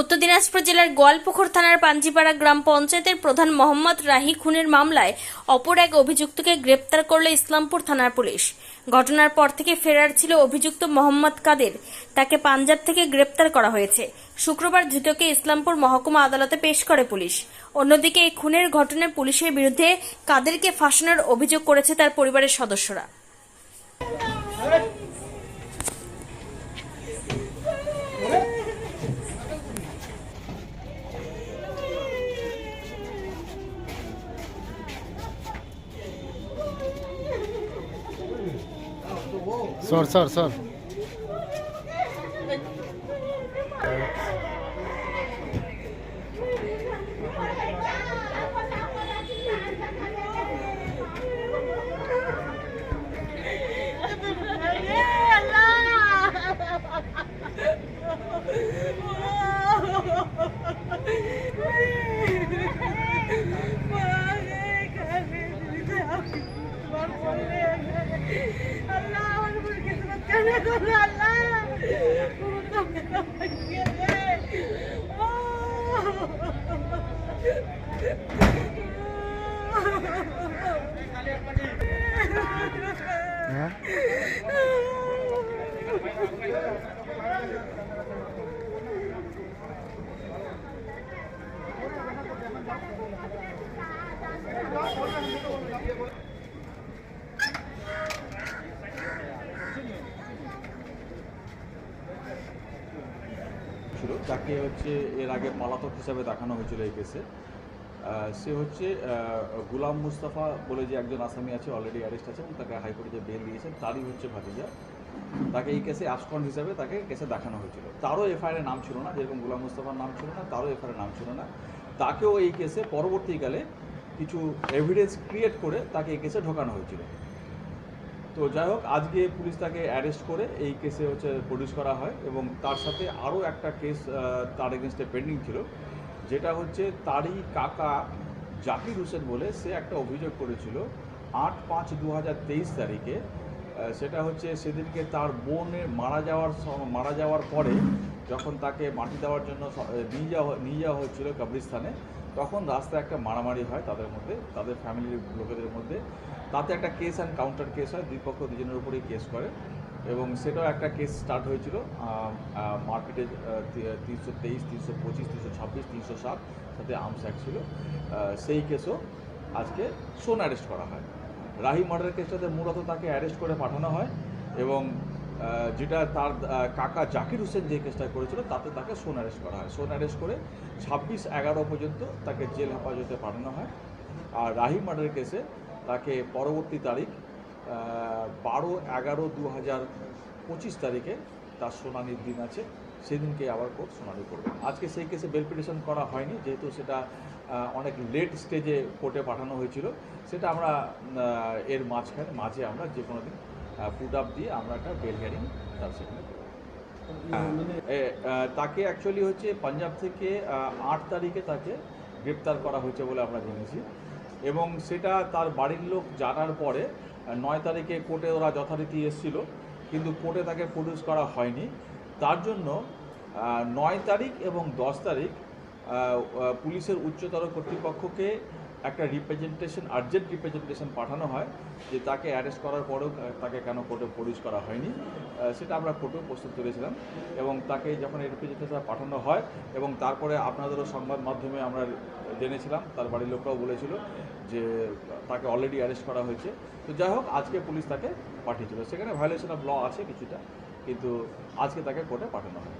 উত্তর দিনাজপুর জেলার গোয়ালপুকুর থানার পাঞ্জিপাড়া গ্রাম পঞ্চায়েতের প্রধান মোহাম্মদ রাহি খুনের মামলায় অপর এক অভিযুক্তকে গ্রেপ্তার করল ইসলামপুর থানার পুলিশ। ঘটনার পর থেকে ফেরার ছিল অভিযুক্ত মোহাম্মদ কাদের। তাকে পাঞ্জাব থেকে গ্রেপ্তার করা হয়েছে। শুক্রবার ধৃতকে ইসলামপুর মহকুমা আদালতে পেশ করে পুলিশ। অন্যদিকে এই খুনের ঘটনায় পুলিশের বিরুদ্ধে কাদেরকে ফাঁসানোর অভিযোগ করেছে তার পরিবারের সদস্যরা। Sir sir sir. হ্যাঁ ছিল, যাকে হচ্ছে এর আগে পলাতক হিসাবে দেখানো হয়েছিল এই কেসে সে হচ্ছে গুলাম মুস্তাফা বলে যে একজন আসামি আছে অলরেডি অ্যারেস্ট আছে এবং তাকে হাইকোর্টে যে বেল দিয়েছেন, তারই হচ্ছে ভাতিজা। তাকে এই কেসে আসকন হিসাবে তাকে কেসে দেখানো হয়েছিল। তারও এফআইআর নাম ছিল না, যেরকম গুলাম মুস্তাফার নাম ছিল না, তারও এফআইআর নাম ছিল না। তাকেও এই কেসে পরবর্তীকালে কিছু এভিডেন্স ক্রিয়েট করে তাকে এই কেসে ঢোকানো হয়েছিল। তো যাই হোক, আজকে পুলিশ তাকে অ্যারেস্ট করে এই কেসে হচ্ছে প্রডিউস করা হয় এবং তার সাথে আরও একটা কেস তার এগেনস্টে পেন্ডিং ছিল, যেটা হচ্ছে তারই কাকা জাকির হোসেন বলে সে একটা অভিযোগ করেছিল আট পাঁচ দু তারিখে। সেটা হচ্ছে সেদিনকে তার বোনের মারা যাওয়ার মারা যাওয়ার পরে যখন তাকে মাটি দেওয়ার জন্য নিয়ে যাওয়া নিয়ে যাওয়া হচ্ছিল কবরিস্তানে তখন রাস্তায় একটা মারামারি হয় তাদের মধ্যে, তাদের ফ্যামিলির লোকেদের মধ্যে। তাতে একটা কেস অ্যান্ড কাউন্টার কেস হয়, দুই পক্ষ দুজনের উপরেই কেস করে। এবং সেটাও একটা কেস স্টার্ট হয়েছিল মার্কেটে তিনশো তেইশ, তিনশো পঁচিশ, তিনশো ছাব্বিশ, তিনশো সাত, সাথে আর্মস অ্যাক্ট ছিল। সেই কেসও আজকে সোন অ্যারেস্ট করা হয়। রাহি মার্ডার কেসটাতে মূলত তাকে অ্যারেস্ট করে পাঠানো হয় এবং যেটা তার কাকা জাকির হোসেন যে কেসটা করেছিল, তাতে তাকে সোন অ্যারেস্ট করা হয়। সোন অ্যারেস্ট করে ছাব্বিশ এগারো পর্যন্ত তাকে জেল হেফাজতে পাঠানো হয়। আর রাহি মার্ডার কেসে তাকে পরবর্তী তারিখ বারো এগারো দু হাজার পঁচিশ তারিখে তার শুনানির দিন আছে। সেদিনকে আবার কোর্ট শুনানি করবে। আজকে সেই কেসে বেল পিটিশন করা হয়নি, যেহেতু সেটা অনেক লেট স্টেজে কোর্টে পাঠানো হয়েছিল। সেটা আমরা এর মাঝখানে, মাঝে আমরা যে কোনো দিন পুট আপ দিয়ে আমরা একটা বেল হিয়ারিং তার সেখানে। হ্যাঁ, তাকে অ্যাকচুয়ালি হচ্ছে পাঞ্জাব থেকে আট তারিখে তাকে গ্রেপ্তার করা হয়েছে বলে আমরা জেনেছি এবং সেটা তার বাড়ির লোক জানার পরে নয় তারিখে কোর্টে ওরা যথারীতি এসেছিল কিন্তু কোর্টে তাকে প্রডিউস করা হয়নি তার জন্য নয় তারিখ এবং দশ তারিখ পুলিশের উচ্চতর কর্তৃপক্ষকে একটা রিপ্রেজেন্টেশন আর্জেন্ট রিপ্রেজেন্টেশন পাঠানো হয়, যে তাকে অ্যারেস্ট করার পরেও তাকে কেন কোর্টে প্রডিউস করা হয়নি সেটা আমরা কোর্টেও প্রস্তুত করেছিলাম। এবং তাকে যখন রিপ্রেজেন্টেশন পাঠানো হয় এবং তারপরে আপনাদেরও সংবাদ মাধ্যমে আমরা জেনেছিলাম, তার বাড়ির লোকরাও বলেছিল যে তাকে অলরেডি অ্যারেস্ট করা হয়েছে। তো যাই হোক, আজকে পুলিশ তাকে পাঠিয়েছিল। সেখানে ভায়োলেশন অফ ল আছে কিছুটা, কিন্তু আজকে তাকে কোর্টে পাঠানো হয়।